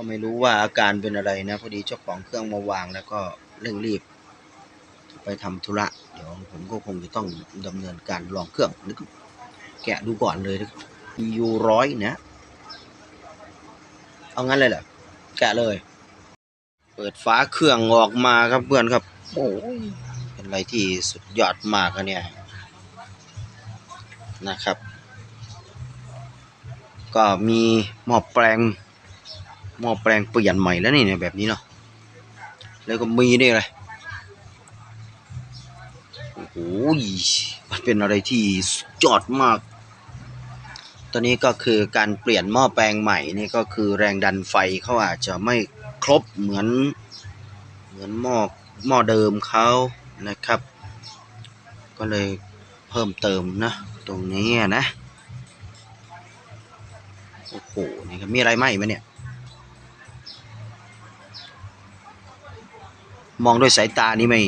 ก็ไม่รู้ว่าอาการเป็นอะไรนะ พอดีเจ้าของเครื่องมาวางแล้วก็เร่งรีบ ไปทำธุระ เดี๋ยวผมก็คงจะต้องดำเนินการลองเครื่องนึกแกะดูก่อนเลยนะครับ EU ร้อยนะ เอางั้นเลยเหรอแกะเลย เปิดฝาเครื่องออกมาครับเพื่อนครับ โอ้ยเป็นอะไรที่สุดยอดมากอะเนี่ยนะครับ ก็มีหม้อแปลง หม้อแปลงเปลี่ยนใหม่แล้วนี่เนี่ยแบบนี้เนาะแล้วก็มีนี่เลยโอ้โหมันเป็นอะไรที่สุดยอดมาก ตอนนี้ก็คือการเปลี่ยนหม้อแปลงใหม่นี่ก็คือแรงดันไฟเขาอาจจะไม่ครบเหมือนเหมือนหม้อหม้อเดิมเขานะครับ ก็เลยเพิ่มเติมนะ ตรงนี้นะ โอ้โหนี่ครับมีอะไรไหมไหมเนี่ย มองด้วยสายตานี่ไม่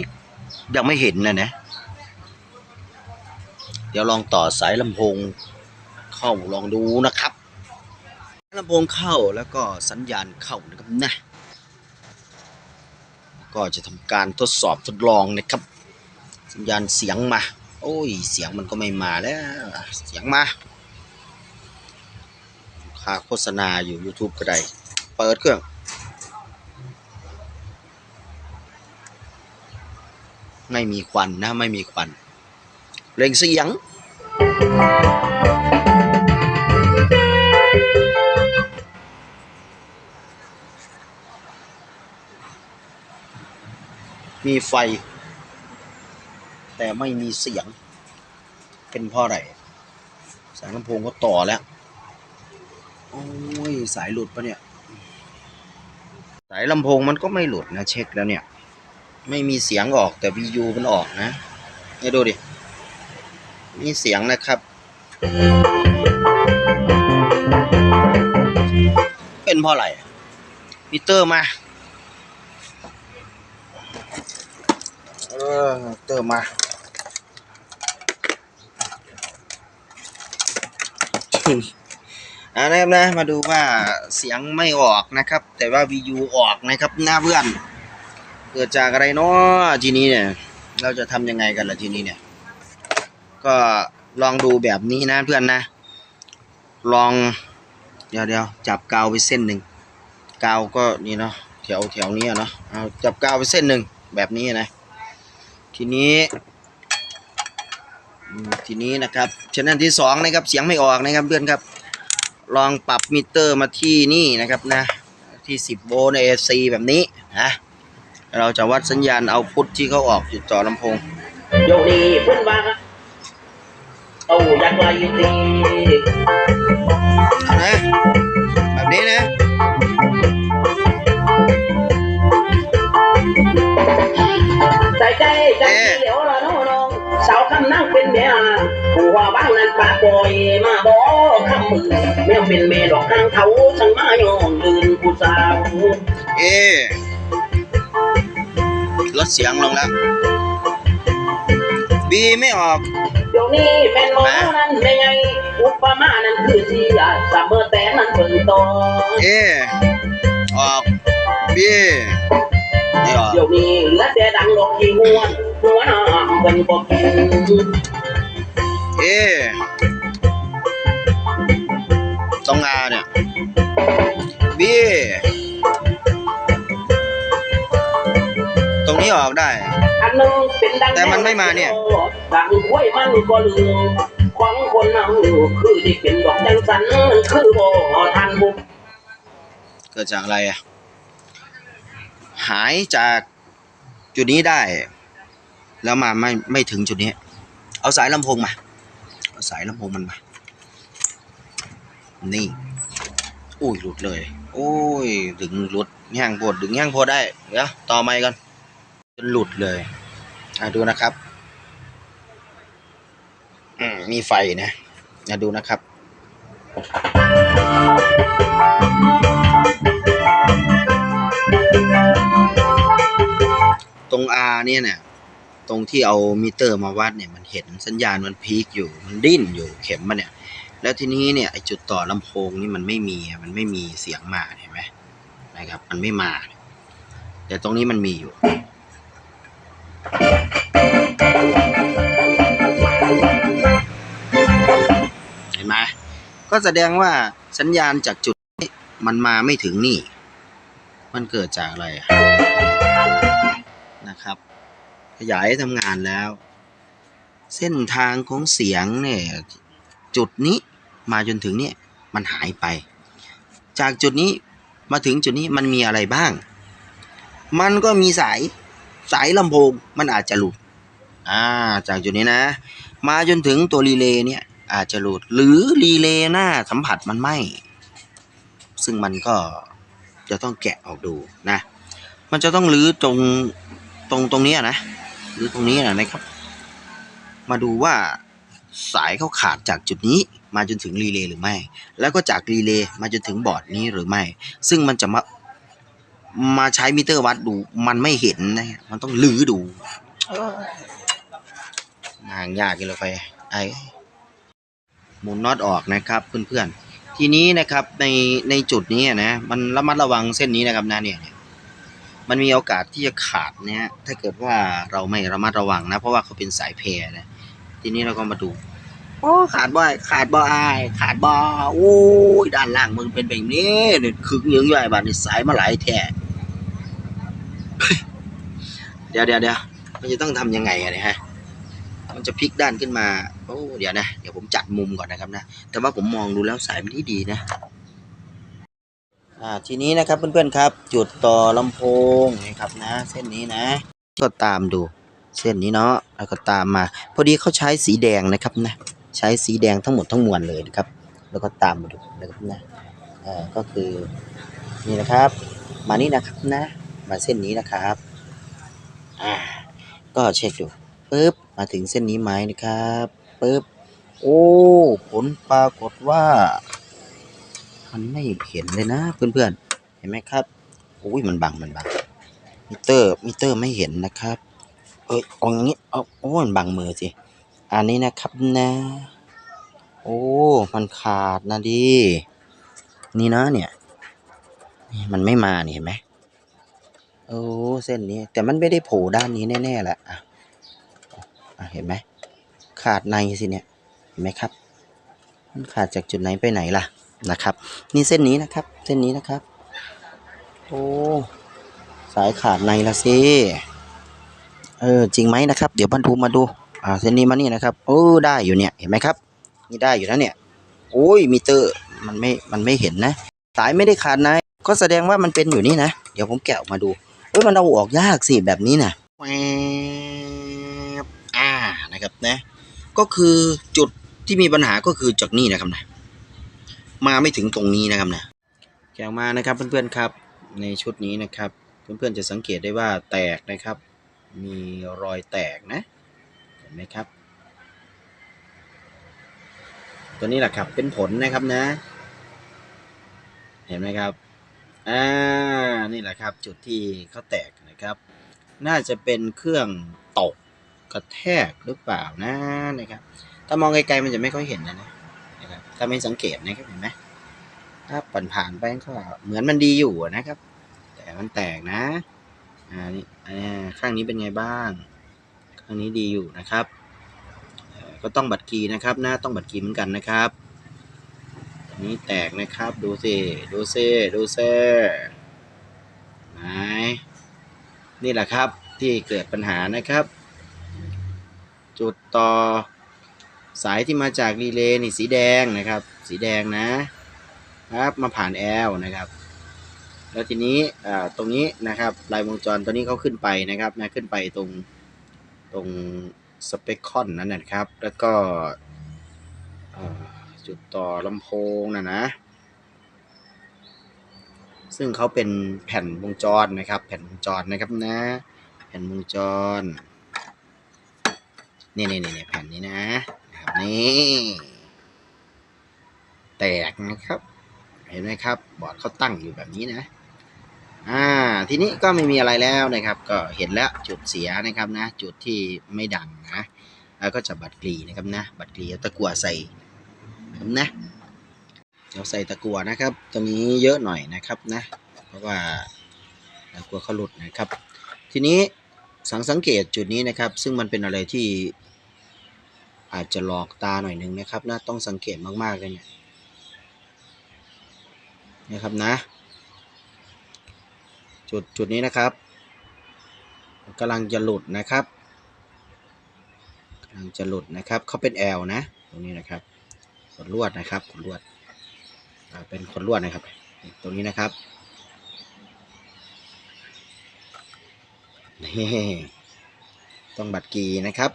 ยังไม่เห็นนะนะเดี๋ยวลองต่อสายลำโพงเข้าลองดูนะครับลำโพงเข้าแล้วก็สัญญาณเข้านะครับนะก็จะทำการทดสอบทดลองนะครับ สัญญาณเสียงมา โอ้ยเสียงมันก็ไม่มาแล้ว เสียงมาค่าโฆษณาอยู่ YouTube ก็ได้ เปิดเครื่อง ไม่มีควันนะ ไม่มีควันเร่งเสียง มีไฟ แต่ไม่มีเสียง เป็นเพราะอะไร สายลำโพงก็ต่อแล้ว โอ้ย สายหลุดปะเนี่ย สายลำโพงมันก็ไม่หลุดนะ เช็คแล้วเนี่ย ไม่มีเสียงออกแต่ VU มันออกนะให้ดูดิ มีเสียงนะครับ เป็นเพราะอะไรมิเตอร์มาเออเตอร์มา อ่านะครับนะ มาดูว่าเสียงไม่ออกนะครับ แต่ว่า VU ออกนะครับหน้าเพื่อน เกิดจากอะไรเนาะทีนี้เนี่ย เราจะทำยังไงกันล่ะทีนี้เนี่ย ก็ลองดูแบบนี้นะเพื่อนนะ ลอง เดี๋ยวเดี๋ยวจับกาวไปเส้นหนึ่งกาวก็นี่เนาะแถวแถวนี้เนาะเอาจับกาวไปเส้นหนึ่งแบบนี้นะ ทีนี้ทีนี้นะครับชแนที่สองนะครับเสียงไม่ออกนะครับเพื่อนครับ ลองปรับมิเตอร์มาที่นี่นะครับนะที่ 10 โวลต์ใน AC แบบนี้นะ เราจะวัดสัญญาณเอาพุทที่เขาออกจุดต่อลำโพงโยดีพุ่นบางเอาอยากไล่ตีนะแบบนี้นะใจใจใจเดี๋ยวละน้องน้องสาวคำนั่งเป็นเมียผู้ว่าบ้างนั้นปากปล่อยมาบอกคำมือแมวเป็นเมดอกข้างเขาฉันมาย่องลืนผู้สาวเอลด เสียงลงแล้วบีไม่ออก เดี๋ยวนี้แม่นหมอนั้นไม่ไงอุปมานั้นคือที่ยาสับเบอร์แต่นั้นเพิ่งต่อเอออกบีไม่ออกเดี๋ยวนี้เหลือแต่ดังดอกที่หัวหัวหน้าเป็นบ่กินเอ นี้ออกได้ อันหนึงเป็นดังแต่มันไม่มาเนี่ยดังห้วยมันก็ลืมของคนนั้นคือที่เป็นดอกจังสันคือบ่ทันบุกเกิดจากอะไรอะ หายจากจุดนี้ได้ แล้วมาไม่ไม่ถึงจุดนี้ เอาสายลำโพงมา เอาสายลำโพงมันมา นี่ อุ้ยหลุดเลย โอ้ย ดึงหลุดแง่งโพดดึงแง่งโพดได้ เดี๋ยวต่อไม้กันจน หลุดเลยอะดูนะครับอืมมีไฟนะอะดูนะครับ ตรง R เนี่ยเนี่ยตรงที่เอามิเตอร์มาวัดเนี่ยมันเห็นสัญญาณมันพีคอยู่มันดิ้นอยู่เข็มมันเนี่ย แล้วทีนี้เนี่ยไอจุดต่อลำโพงนี่มันไม่มีมันไม่มีเสียงมาเห็นไหมนะครับ มันไม่มา แต่ตรงนี้มันมีอยู่ เห็นไหมก็แสดงว่าสัญญาณจากจุดนี้มันมาไม่ถึงนี่ มันเกิดจากอะไรนะครับ ขยายทำงานแล้ว เส้นทางของเสียงเนี่ยจุดนี้มาจนถึงเนี่ยมันหายไป จากจุดนี้มาถึงจุดนี้มันมีอะไรบ้าง มันก็มีสาย สายลำโพงมันอาจจะหลุดอ่าจากจุดนี้นะ มาจนถึงตัวรีเลย์เนี่ยอาจจะหลุดหรือรีเลย์หน้าสัมผัสมันไหมซึ่งมันก็จะต้องแกะออกดูนะ มันจะต้องรื้อตรงตรงตรงนี้นะหรือตรงนี้นะนะครับ มาดูว่าสายเขาขาดจากจุดนี้มาจนถึงรีเลย์หรือไม่ แล้วก็จากรีเลย์มาจนถึงบอร์ดนี้หรือไม่ ซึ่งมันจะมา มาใช้มิเตอร์วัดดู มันไม่เห็นนะมันต้องลื้อดูนางยากกันเลยไปไอหมุนน็อตออกนะครับเพื่อนๆทีนี้นะครับในในจุดนี้นะมันระมัดระวังเส้นนี้นะครับนะเนี่ยมันมีโอกาสที่จะขาดเนี่ยถ้าเกิดว่าเราไม่ระมัดระวังนะ เพราะว่าเขาเป็นสายเพรนะทีนี้เราก็มาดูโอ้ขาดบ่อยขาดบ่อายขาดบ่โอ้ยด้านล่างมึงเป็นแบบนี้เนี่ยคึกยิงใหญ่บาดนี่สายมาหลายแท่ เดี๋ยวเดี๋ยวเดี๋ยวมันจะต้องทำยังไงอะเนี่ยฮะ มันจะพลิกด้านขึ้นมา โอ้ เดี๋ยวนะ เดี๋ยวผมจัดมุมก่อนนะครับนะ แต่ว่าผมมองดูแล้วสายมันดีดีนะ อ่า ทีนี้นะครับเพื่อนๆครับ จุดต่อลำโพงนะครับนะ เส้นนี้นะ ก็ตามดู เส้นนี้เนาะ แล้วก็ตามมา พอดีเขาใช้สีแดงนะครับนะ ใช้สีแดงทั้งหมดทั้งมวลเลยนะครับ แล้วก็ตามมาดูนะครับนะ อ่อก็คือ นี่นะครับ มานี่นะครับนะ มาเส้นนี้นะครับ อ่า ก็เช็คดูปึ๊บมาถึงเส้นนี้ไหมนะครับปึ๊บโอ้ ผลปรากฏว่า มันไม่เห็นเลยนะเพื่อนๆ เห็นไหมครับโอ้ยมันบังมันบังมิเตอร์มิเตอร์ไม่เห็นนะครับ เอ้ยเอาอย่างนี้เอาโอ้มันบังมือสิอันนี้นะครับนะ โอ้ มันขาดนะดิ นี่นะเนี่ยนี่มันไม่มานี่เห็นไหม โอ้เส้นนี้แต่มันไม่ได้โผล่ด้านนี้แน่ๆแหละอะเห็นไหมขาดในสิเนี่ยเห็นไหมครับ มันขาดจากจุดไหนไปไหนล่ะนะครับ นี่เส้นนี้นะครับ เส้นนี้นะครับ โอ้สายขาดในละสิเออจริงไหมนะครับ เดี๋ยวบรรทุมาดูอ่าเส้นนี้มานี่นะครับโอ้ได้อยู่เนี่ยเห็นไหมครับ นี่ได้อยู่นะเนี่ยโอ้ยมิเตอร์มันไม่มันไม่เห็นนะ สายไม่ได้ขาดในก็แสดงว่ามันเป็นอยู่นี่นะ เดี๋ยวผมแกะออกมาดู้ยมันเอาออกยากสิแบบนี้นะแวบอ่านะครับนะ ก็คือจุดที่มีปัญหาก็คือจากนี่นะครับนะมาไม่ถึงตรงนี้นะครับนะแกะออกมานะครับเพื่อนๆครับ ในชุดนี้นะครับ เพื่อนๆจะสังเกตได้ว่าแตกนะครับ มีรอยแตกนะเห็นไหมครับ ตัวนี้แหละครับเป็นผลนะครับนะ เห็นไหมครับ อ่านี่แหละครับจุดที่เขาแตกนะครับ น่าจะเป็นเครื่องตกกระแทกหรือเปล่านะนะครับ ถ้ามองไกลๆมันจะไม่ค่อยเห็นนะนะครับถ้าไม่สังเกตนะครับเห็นไหมถ้าผ่านผ่านๆไปก็เหมือนมันดีอยู่นะครับ แต่มันแตกนะอ่านี่อ่าข้างนี้เป็นไงบ้าง ข้างนี้ดีอยู่นะครับก็ต้องบัตรกีนะครับนะต้องบัตรกีเหมือนกันนะครับ นี้แตกนะครับ ดูสิดูซิดูซิไหนนี่แหละครับที่เกิดปัญหานะครับ จุดต่อสายที่มาจากรีเลย์นี่สีแดงนะครับ สีแดงนะครับมาผ่านแอลนะครับ แล้วทีนี้ตรงนี้นะครับลายวงจรตัวนี้เขาขึ้นไปนะครับนะขึ้นไปตรงตรงสเปคคอนนั่นนะครับ แล้วก็อ่า จุดต่อลำโพงนะนะ ซึ่งเขาเป็นแผ่นวงจรนะครับ แผ่นวงจรนะครับนะ แผ่นวงจรนี่นี่นี่แผ่นนี้นะนะครับนี่แตกนะครับ เห็นไหมครับ บอร์ดเขาตั้งอยู่แบบนี้นะอ่าทีนี้ก็ไม่มีอะไรแล้วนะครับ ก็เห็นแล้วจุดเสียนะครับนะ จุดที่ไม่ดังนะ แล้วก็จะบัดกรีนะครับนะ บัดกรีตะกั่วใส่ นะเราใส่ตะกั่วนะครับตรงนี้เยอะหน่อยนะครับนะ เพราะว่านะกลัวเขาหลุดนะครับ ทีนี้สังสังเกตจุดนี้นะครับ ซึ่งมันเป็นอะไรที่อาจจะหลอกตาหน่อยหนึ่งนะครับนะต้องสังเกตมากๆเลยเนี่ยนะครับนะ จุดจุดนี้นะครับกำลังจะหลุดนะครับกำลังจะหลุดนะครับเขาเป็น L นะ ตรงนี้นะครับ ขดลวดนะครับขดลวดเป็นขดลวดนะครับ ตรงนี้นะครับนี่ต้องบัตรกีนะครับ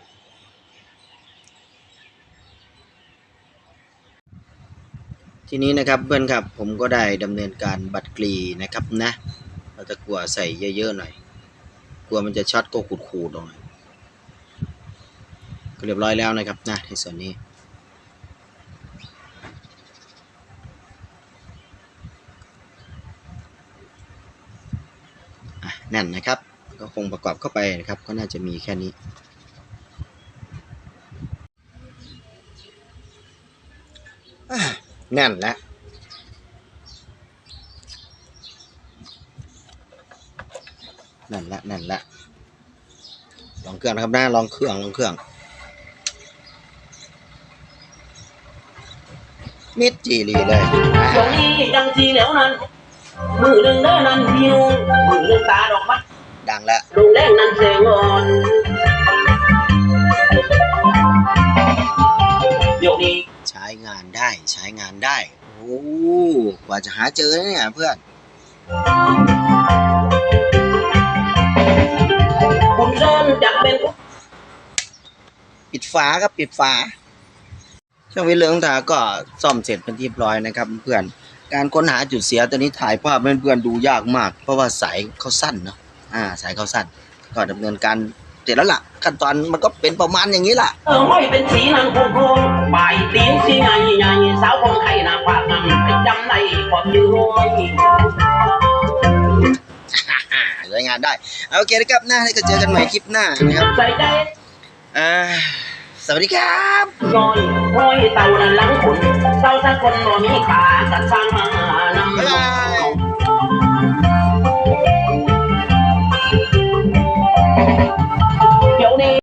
ทีนี้นะครับเพื่อนครับผมก็ได้ดำเนินการบัตรกรีนะครับนะ เราจะกลัวใส่เยอะๆหน่อย กลัวมันจะช็อตก็ขูดๆลงหน่อยก็เรียบร้อยแล้วนะครับนะในส่วนนี้ แน่นนะครับ ก็คงประกอบเข้าไปนะครับ ก็น่าจะมีแค่นี้ แน่นแล้วแน่นละแน่นละลองเครื่องนะครับน้าลองเครื่องลองเครื่อง มิดจีรีเลยอะช่วงนี้ดังทีแล้วนั้น มือหนึ่งเด้อนั้นพี่น้องมือหนึ่งตาดอกไม้ดังแล้วลงแรงนั้นเสงอ่อนเดี๋ยวนี้ใช้งานได้ใช้งานได้ โอ้กว่าจะหาเจอเนี่ยเพื่อนผมเชิญจักเป็นปิดฝาครับปิดฝาช่างวิทย์เลืองตาก็ซ่อมเสร็จเป็นที่เรียบร้อยนะครับเพื่อน การค้นหาจุดเสียตัวนี้ถ่ายภาพให้เพื่อนๆดูยากมาก เพราะว่าสายเขาสั้นเนาะอ่าสายเขาสั้น ก็ดำเนินการเสร็จแล้วล่ะ ขั้นตอนมันก็เป็นประมาณอย่างนี้ล่ะเออห้อยเป็นสีนันโคงโคงปลายตีนสีใหญ่ใหญ่สาวคนไข้หน้าปากงำไปจำในความยืนห้อยอ่าใช้งานได้โอเคนะครับหน้าแล้วก็เจอกันใหม่คลิปหน้านะครับใส่ใจอ่าสวัสดีครับน้อยห้อยเต่านั้นหลังขุนเต่าสักคนบ่มีขา กัดสร้